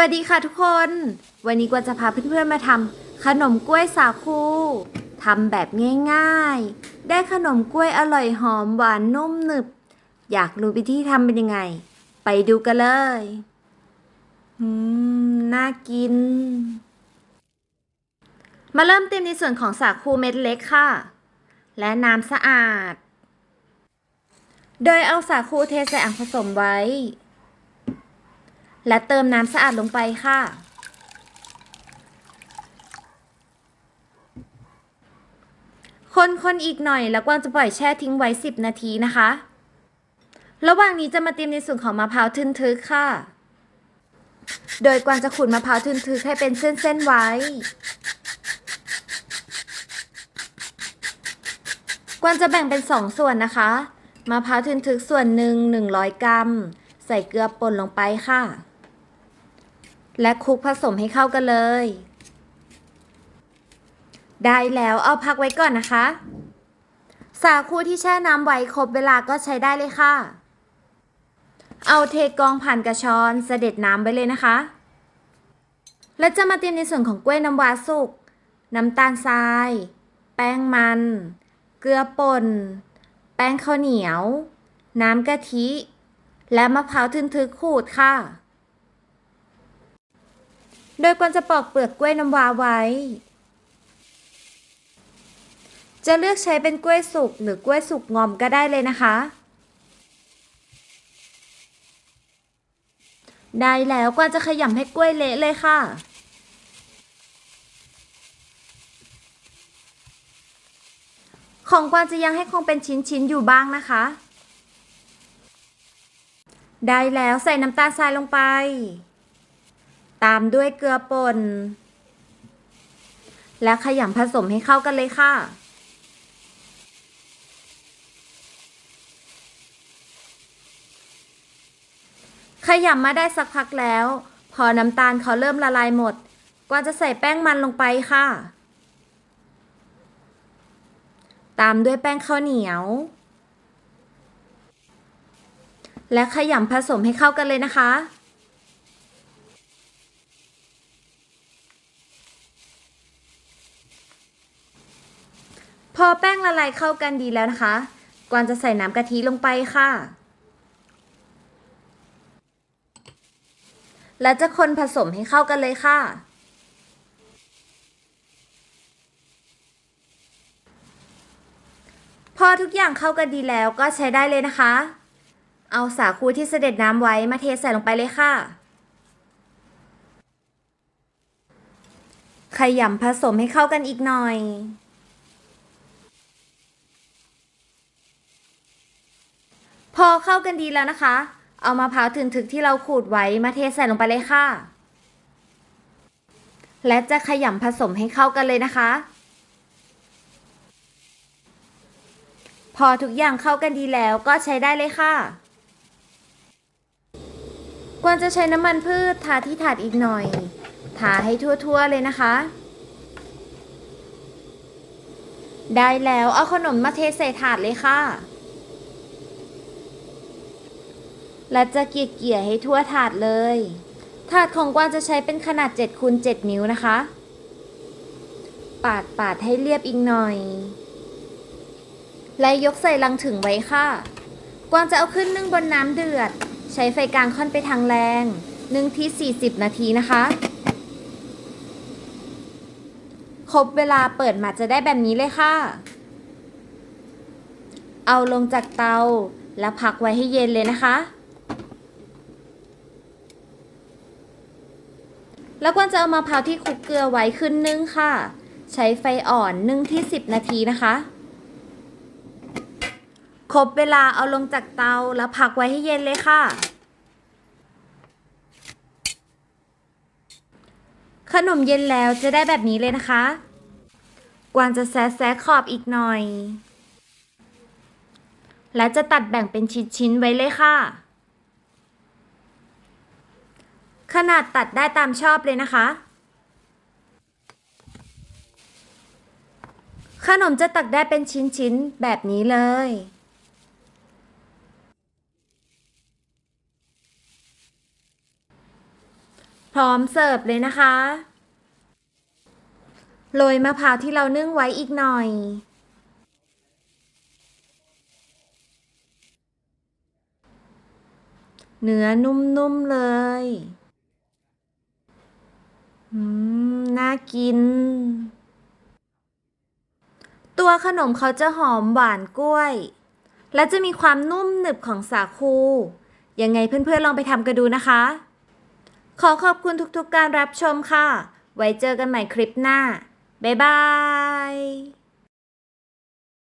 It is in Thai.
วัสดีค่ะทุกคน วันนี้กวางจะพาเพื่อนๆมาทำขนมกล้วยสาคูทำแบบง่ายๆ ได้ขนมกล้วยอร่อยหอมหวานนุ่มหนึบ อยากรู้วิธีทำเป็นยังไง ไปดูกันเลยอืมน่ากิน มาเริ่มเตรียมในส่วนของสาคูเม็ดเล็กค่ะ และน้ำสะอาด โดยเอาสาคูเทใส่อ่างผสมไว้ และเติมน้ำสะอาดลงไปค่ะ คนคนอีกหน่อยแล้วกวางจะปล่อยแช่ทิ้งไว้ 10 นาทีนะคะ ระหว่างนี้จะมาเตรียมในส่วนของมะพร้าวทึนทึกค่ะ โดยกวางจะขูดมะพร้าวทึนทึกให้เป็นเส้นๆไว้กวางจะแบ่งเป็น 2 ส่วนนะคะ มะพร้าวทึนทึกส่วนหนึ่ง100 กรัม ใส่เกลือป่นลงไปค่ะ และคลุกผสมให้เข้ากันเลย ได้แล้วเอาพักไว้ก่อนนะคะ สาคูที่แช่น้ำไว้ครบเวลาก็ใช้ได้เลยค่ะ เอาเทกองผ่านกระชอนเสด็จน้ำไว้เลยนะคะ และจะมาเตรียมในส่วนของกล้วยน้ำว้าสุก น้ำตาลทราย แป้งมัน เกลือป่น แป้งข้าวเหนียว น้ำกะทิ และมะพร้าวทึนทึกขูดค่ะ โดยควรจะปอกเปลือกกล้วยน้ำว้าไว้ จะเลือกใช้เป็นกล้วยสุกหรือกล้วยสุกงอมก็ได้เลยนะคะ ได้แล้วกวาจะขยำให้กล้วยเละเลยค่ะของกวางจะยังให้คงเป็นชิ้นๆอยู่บ้างนะคะ ได้แล้วใส่น้ำตาลทรายลงไป ตามด้วยเกลือป่น และขยำผสมให้เข้ากันเลยค่ะ ขยำมาได้สักพักแล้ว พอน้ำตาลเขาเริ่มละลายหมด กวาจะใส่แป้งมันลงไปค่ะ ตามด้วยแป้งข้าวเหนียว และขยำผสมให้เข้ากันเลยนะคะ พอแป้งละลายเข้ากันดีแล้วนะคะกวางจะใส่น้ำกะทิลงไปค่ะ และจะคนผสมให้เข้ากันเลยค่ะ พอทุกอย่างเข้ากันดีแล้วก็ใช้ได้เลยนะคะ เอาสาคูที่เสด็จน้ำไว้มาเทใส่ลงไปเลยค่ะ ขยำผสมให้เข้ากันอีกหน่อยพอเข้ากันดีแล้วนะคะ เอามะพร้าวถึนทึกที่เราขูดไว้มาเทใส่ลงไปเลยค่ะ และจะขยำผสมให้เข้ากันเลยนะคะ พอทุกอย่างเข้ากันดีแล้วก็ใช้ได้เลยค่ะ กวางจะใช้น้ำมันพืชทาที่ถาดอีกหน่อย ทาให้ทั่วๆเลยนะคะ ได้แล้วเอาขนมมาเทใส่ถาดเลยค่ะ และจะเกี่ยเกี่ยให้ทั่วถาดเลย ถาดของกวางจะใช้เป็นขนาด7คูณ7นิ้วนะคะ ปาดปาดให้เรียบอีกหน่อย และยกใส่ลังถึงไว้ค่ะ กวางจะเอาขึ้นนึ่งบนน้ำเดือด ช้ไฟกลางค่อนไปทางแรงนึ่งที่ 40 นาทีนะคะ ครบเวลาเปิดมาจะได้แบบนี้เลยค่ะ เอาลงจากเตาแล้วพักไว้ให้เย็นเลยนะคะ แล้วกวางจะเอามะพร้าวที่คลุกเกลือไว้ขึ้นนึ่งค่ะ ใช้ไฟอ่อนนึ่งที่ 10 นาทีนะคะ ครบเวลาเอาลงจากเตาแล้วพักไว้ให้เย็นเลยค่ะ ข นมเย็นแล้วจะได้แบบนี้เลยนะคะ กวางจะแซะแซะขอบอีกหน่อย และจะตัดแบ่งเป็นชิ้นๆไว้เลยค่ะ ขนาดตัดได้ตามชอบเลยนะคะ ขนมจะตักได้เป็นชิ้นๆแบบนี้เลย ร้อมเสิร์ฟเลยนะคะ โรยมะพร้าวที่เรานึ่งไว้อีกหน่อย เนื้อนุ่มๆเลย อืม น่ากิน ตัวขนมเขาจะหอมหวานกล้วย และจะมีความนุ่มหนึบของสาคู ยังไงเพื่อนๆลองไปทำกันดูนะคะ ขอขอบคุณทุกๆการรับชมค่ะ ไว้เจอกันใหม่คลิปหน้า บ๊ายบาย